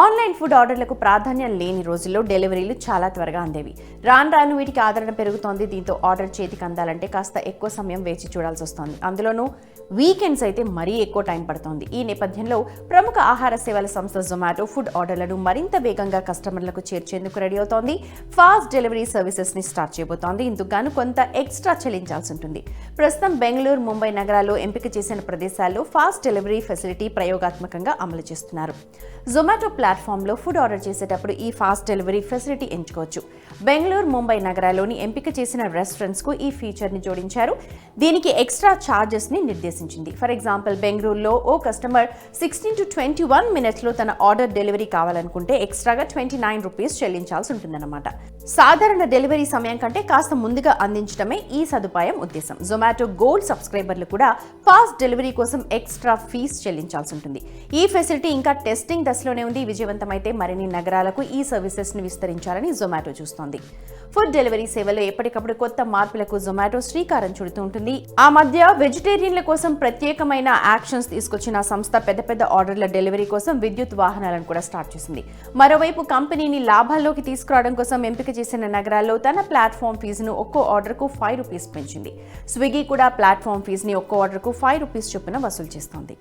Online food ఆర్డర్లకు ప్రాధాన్యం లేని రోజుల్లో డెలివరీలు చాలా త్వరగా అందేవి. రాను రాను వీటికి ఆదరణ పెరుగుతోంది. దీంతో ఆర్డర్ చేతికి అందాలంటే కాస్త ఎక్కువ సమయం వేచి చూడాల్సి వస్తోంది. అందులోనూ వీకెండ్స్ అయితే మరీ ఎక్కువ టైం పడుతోంది. ఈ నేపథ్యంలో ప్రముఖ ఆహార సేవల సంస్థ జొమాటో ఫుడ్ ఆర్డర్లను మరింత వేగంగా కస్టమర్లకు చేర్చేందుకు రెడీ అవుతోంది. ఫాస్ట్ డెలివరీ సర్వీసెస్ని స్టార్ట్ చేయబోతోంది. ఇందుకు గాను కొంత ఎక్స్ట్రా చెల్లించాల్సి ఉంటుంది. ప్రస్తుతం బెంగళూరు ముంబై నగరాల్లో ఎంపిక చేసిన ప్రదేశాల్లో ఫాస్ట్ డెలివరీ ఫెసిలిటీ ప్రయోగాత్మకంగా అమలు చేస్తున్నారు. జొమాటో ప్లాట్ఫామ్లో ఫుడ్ ఆర్డర్ చేసేటప్పుడు ఈ ఫాస్ట్ డెలివరీ ఫెసిలిటీ ఎంచుకోవచ్చు. బెంగళూరు ముంబై నగరాల్లోని ఎంపిక చేసిన రెస్టారెంట్స్కు ఈ ఫీచర్ని జోడించారు. దీనికి ఎక్స్ట్రా ఛార్జెస్ని నిర్దేశించింది. ఫర్ ఎగ్జాంపుల్ బెంగళూరులో ఓ customer sixteen to twenty one మినిట్స్లో తన ఆర్డర్ డెలివరీ కావాలనుకుంటే ఎక్స్ట్రాగా ట్వంటీ నైన్ రూపీస్ చెల్లించాల్సి ఉంటుందన్నమాట. సాధారణ డెలివరీ సమయం కంటే కాస్త ముందుగా అందించడమే ఈ సదుపాయం ఉద్దేశం. జొమాటో గోల్డ్ సబ్స్క్రైబర్లు కూడా ఫాస్ట్ డెలివరీ కోసం ఎక్స్ట్రా ఫీజు చెల్లించాల్సి ఉంటుంది. ఈ ఫెసిలిటీ ఇంకా టెస్టింగ్ దశలోనే ఉంది. విజయవంతమైతే మరిన్ని నగరాలకు ఈ సర్వీసెస్ని విస్తరించాలని జొమాటో చూస్తోంది. ఫుడ్ డెలివరీ సేవలో ఎప్పటికప్పుడు కొత్త మార్పులకు జొమాటో శ్రీకారం చుడుతూ ఉంటుంది. ఆ మధ్య వెజిటేరియన్ల కోసం ప్రత్యేకమైన యాక్షన్స్ తీసుకొచ్చిన సంస్థ పెద్ద పెద్ద ఆర్డర్ల డెలివరీ కోసం విద్యుత్ వాహనాలను కూడా స్టార్ట్ చేసింది. మరోవైపు కంపెనీని లాభాల్లోకి తీసుకురావడం కోసం ఎంపిక ఎంపిక చేసిన నగరాల్లో తన ప్లాట్ఫామ్ ఫీజును ఒక్కో ఆర్డర్కు ఫైవ్ రూపీస్ పెంచింది. స్విగ్గీ కూడా ప్లాట్ఫామ్ ఫీజుని ఒక్కో ఆర్డర్కు ఫైవ్ రూపీస్ చొప్పున వసూలు చేస్తోంది.